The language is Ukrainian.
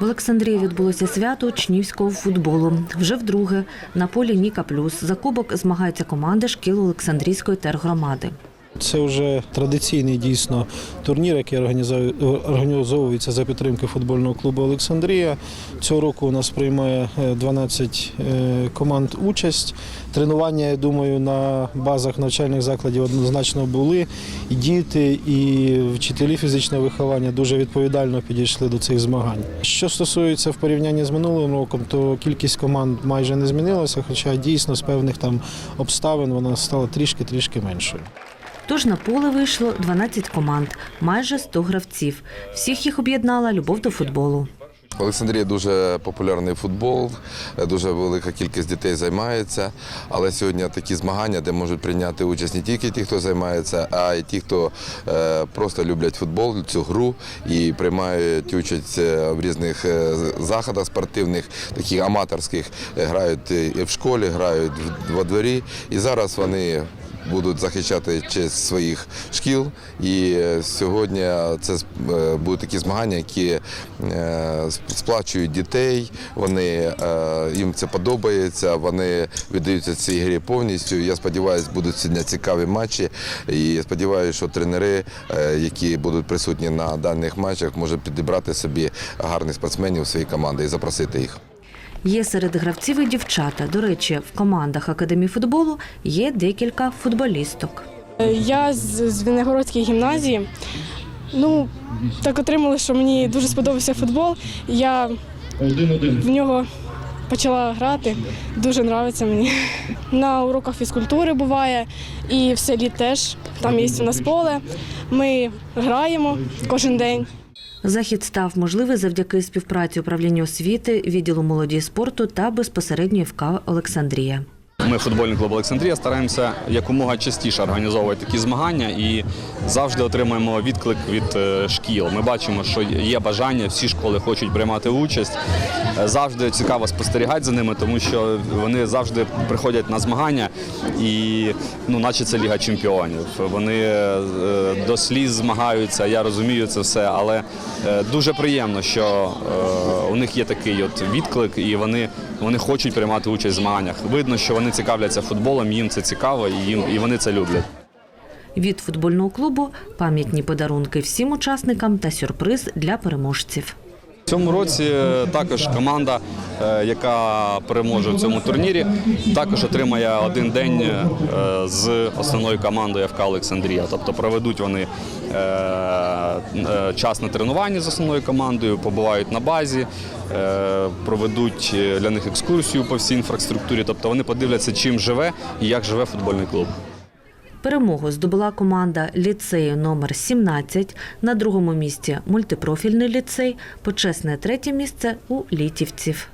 В Олександрії відбулося свято учнівського футболу. Вже вдруге на полі Ніка Плюс за кубок змагаються команди шкіл Олександрійської тергромади. Це вже традиційний дійсно турнір, який організовує- організовується за підтримки футбольного клубу Олександрія. Цього року у нас приймає е, 12 е, команд участь. Тренування, я думаю, на базах навчальних закладів однозначно були. І діти, і вчителі фізичного виховання дуже відповідально підійшли до цих змагань. Що стосується в порівнянні з минулим роком, то кількість команд майже не змінилася, хоча дійсно з певних там обставин вона стала трішки-трішки меншою. Тож на поле вийшло 12 команд, майже 100 гравців. Всіх їх об'єднала любов до футболу. В Олександрії дуже популярний футбол, дуже велика кількість дітей займається. Але сьогодні такі змагання, де можуть прийняти участь не тільки ті, хто займається, а й ті, хто е, просто люблять футбол, цю гру і приймають участь е, в різних е, заходах спортивних, таких аматорських. Грають і в школі, грають во дворі. І зараз вони будуть захищати честь своїх шкіл. І е, сьогодні це е, будуть такі змагання, які е, сплачують дітей. Вони е, їм це подобається. Вони віддаються цій грі повністю. Я сподіваюся, будуть сьогодні цікаві матчі. І я сподіваюся, що тренери, е, які будуть присутні на даних матчах, можуть підібрати собі гарних спортсменів у свої команди і запросити їх. Є серед гравців і дівчата. До речі, в командах академії футболу є декілька футболісток. Я з Звенигородської гімназії. Ну, так отримали, що мені дуже сподобався футбол. Я в нього почала грати. Дуже подобається мені. На уроках фізкультури буває і в селі теж. Там є у нас поле. Ми граємо кожен день. Захід став можливий завдяки співпраці управління освіти, відділу молоді спорту та безпосередньо ФК Олександрія. Ми, футбольний клуб Олександрія, стараємося якомога частіше організовувати такі змагання і завжди отримуємо відклик від е, шкіл. Ми бачимо, що є бажання, всі школи хочуть приймати участь. Е, Завжди цікаво спостерігати за ними, тому що вони завжди приходять на змагання і, ну, наче це Ліга Чемпіонів. Вони е, до сліз змагаються, я розумію це все, але дуже приємно, що них є такий от відклик, і вони, вони хочуть приймати участь в змаганнях. Видно, що вони цікавляться футболом, їм це цікаво, і їм і вони це люблять. Від футбольного клубу пам'ятні подарунки всім учасникам та сюрприз для переможців. Цьому році е, також команда, е, яка переможе в цьому турнірі, також отримає один день е, з основною командою ФК Олександрія. Тобто проведуть вони час на тренуванні з основною командою, побувають на базі, проведуть для них екскурсію по всій інфраструктурі. Тобто вони подивляться, чим живе і як живе футбольний клуб. Перемогу здобула команда ліцею номер 17 на другому місці мультипрофільний ліцей, почесне третє місце у літівців.